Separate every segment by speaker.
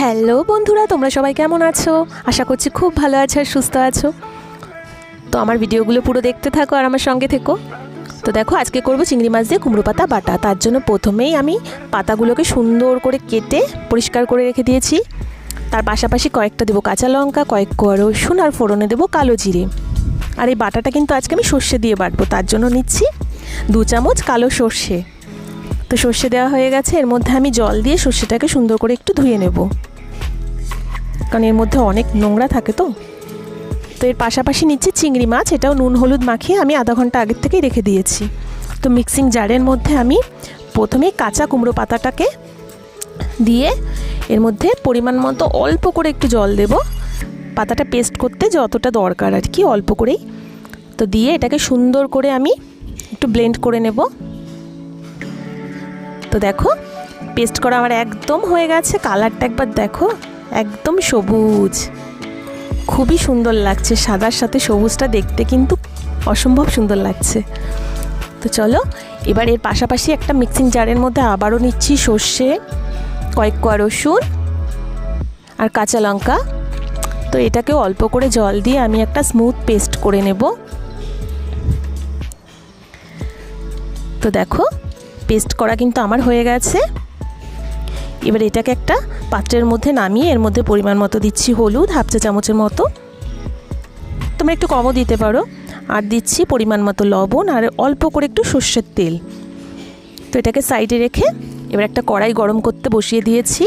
Speaker 1: Hello বন্ধুরা, তোমরা সবাই কেমন আছো? আশা করছি খুব ভালো আছো আর সুস্থ আছো। তো আমার ভিডিওগুলো পুরো দেখতে থাকো আর আমার সঙ্গে থেকো। তো দেখো, আজকে করব চিংড়ি মাছ দিয়ে কুমড়ো পাতা, বাটা। তার জন্য প্রথমেই আমি পাতাগুলোকে সুন্দর করে কেটে পরিষ্কার করে রেখে দিয়েছি। তার পাশাপাশি কয়েকটা দেবো কাঁচা লঙ্কা, কয়েক কোয়া রসুন আর ফোড়নে দেবো কালো জিরে। আর এই বাটাটা কিন্তু আজকে আমি সর্ষে দিয়ে বাটবো, তার জন্য নিচ্ছি দু চামচ কালো সর্ষে। তো সর্ষে দেওয়া হয়ে গেছে, এর মধ্যে আমি জল দিয়ে সর্ষেটাকে সুন্দর করে একটু ধুয়ে নেব। কারণ এর মধ্যে অনেক নোংরা থাকে তো। তো এর পাশাপাশি নিচ্ছি চিংড়ি মাছ, এটাও নুন হলুদ মাখিয়ে আমি আধা ঘণ্টা আগের থেকেই রেখে দিয়েছি। তো মিক্সিং জারের মধ্যে আমি প্রথমে কাঁচা কুমড়ো পাতাটাকে দিয়ে এর মধ্যে পরিমাণ মতো অল্প করে একটু জল দেব। পাতাটা পেস্ট করতে যতটা দরকার আর কি, অল্প করেই। তো দিয়ে এটাকে সুন্দর করে আমি একটু ব্লেন্ড করে নেব। তো দেখো পেস্ট করা আমার একদম হয়ে গেছে কালারটা একবার দেখো, একদম সবুজ। খুবই সুন্দর লাগছে, সাদার সাথে সবুজটা দেখতে কিন্তু অসম্ভব সুন্দর লাগছে। তো চলো, এবার এর পাশাপাশি একটা মিক্সিং জারের মধ্যে আবারও নিচ্ছি সর্ষে, কয়েক কোয়া রসুন আর কাঁচা লঙ্কা। তো এটাকে অল্প করে জল দিয়ে আমি একটা স্মুথ পেস্ট করে নেব। তো দেখো পেস্ট করা কিন্তু আমার হয়ে গেছে। এবার এটাকে একটা পাত্রের মধ্যে নামিয়ে এর মধ্যে পরিমাণ মতো দিচ্ছি হলুদ, হাফ চা চামচের মতো। তোমরা একটু কমও দিতে পারো। আর দিচ্ছি পরিমাণ মতো লবণ আর অল্প করে একটু সর্ষের তেল। তো এটাকে সাইডে রেখে এবার একটা কড়াই গরম করতে বসিয়ে দিয়েছি।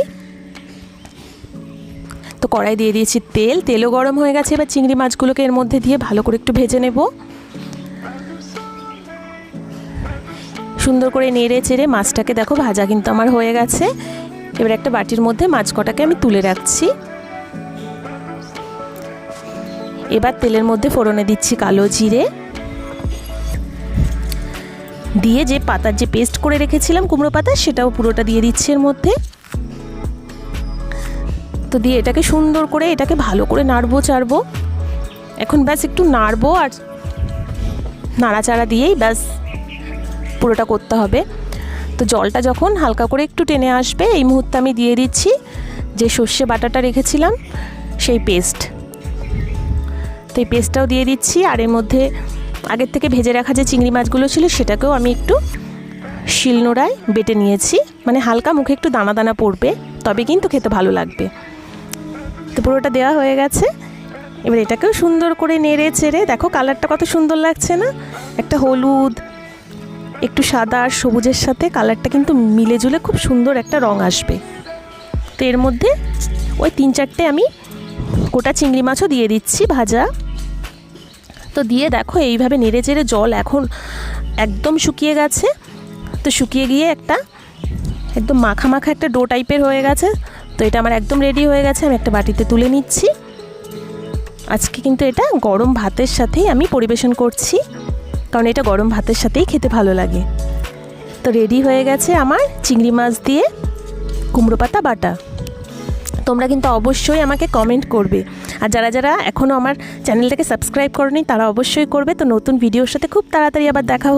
Speaker 1: তো কড়াই দিয়ে দিয়েছি তেল। তেলও গরম হয়ে গেছে। এবার চিংড়ি মাছগুলোকে এর মধ্যে দিয়ে ভালো করে একটু ভেজে নেব। সুন্দর করে নেড়ে চেড়ে মাছটাকে দেখো, ভাজা কিন্তু আমার হয়ে গেছে। এবার একটা বাটির মধ্যে মাছ কটাকে আমি তুলে রাখছি। এবার তেলের মধ্যে ফোড়নে দিচ্ছি কালো জিরে। দিয়ে যে পাতার যে পেস্ট করে রেখেছিলাম কুমড়ো পাতা, সেটাও পুরোটা দিয়ে দিচ্ছি এর মধ্যে। তো দিয়ে এটাকে সুন্দর করে এটাকে ভালো করে নাড়বো, চাড়বো। এখন ব্যাস একটু নাড়বো আর নাড়াচাড়া দিয়েই ব্যাস পুরোটা করতে হবে। তো জলটা যখন হালকা করে একটু টেনে আসবে, এই মুহূর্তে আমি দিয়ে দিচ্ছি যে সর্ষে বাটাটা রেখেছিলাম, সেই পেস্ট। তো এই পেস্টটাও দিয়ে দিচ্ছি, আর এর মধ্যে আগের থেকে ভেজে রাখা যে চিংড়ি মাছগুলো ছিল, সেটাকেও আমি একটু শিলনোড়ায় বেটে নিয়েছি। মানে হালকা মুখে একটু দানা দানা পড়বে, তবে কিন্তু খেতে ভালো লাগবে। তো পুরোটা দেওয়া হয়ে গেছে। এবার এটাকেও সুন্দর করে নেড়ে চেড়ে, দেখো কালারটা কত সুন্দর লাগছে না? একটা হলুদ একটু সাদা আর সবুজের সাথে কালারটা কিন্তু মিলে জুলে খুব সুন্দর একটা রং আসবে। তো এর মধ্যে ওই তিন চারটে আমি গোটা চিংড়ি মাছও দিয়ে দিচ্ছি ভাজা। তো দিয়ে দেখো এইভাবে নেড়ে চেড়ে জল এখন একদম শুকিয়ে গেছে। তো শুকিয়ে গিয়ে একটা একদম মাখা মাখা একটা ডো টাইপের হয়ে গেছে। তো এটা আমার একদম রেডি হয়ে গেছে, আমি একটা বাটিতে তুলে নিচ্ছি। আজকে কিন্তু এটা গরম ভাতের সাথেই আমি পরিবেশন করছি। কারণ এটা গরম ভাতের সাথেই খেতে ভালো লাগে। তো রেডি হয়ে গেছে আমার চিংড়ি মাছ দিয়ে কুমড়ো পাতা, বাটা। তোমরা কিন্তু অবশ্যই আমাকে কমেন্ট করবে। আর যারা যারা এখনও আমার চ্যানেলটাকে সাবস্ক্রাইব করনি, তারা অবশ্যই করবে। তো নতুন ভিডিওর সাথে খুব তাড়াতাড়ি আবার দেখা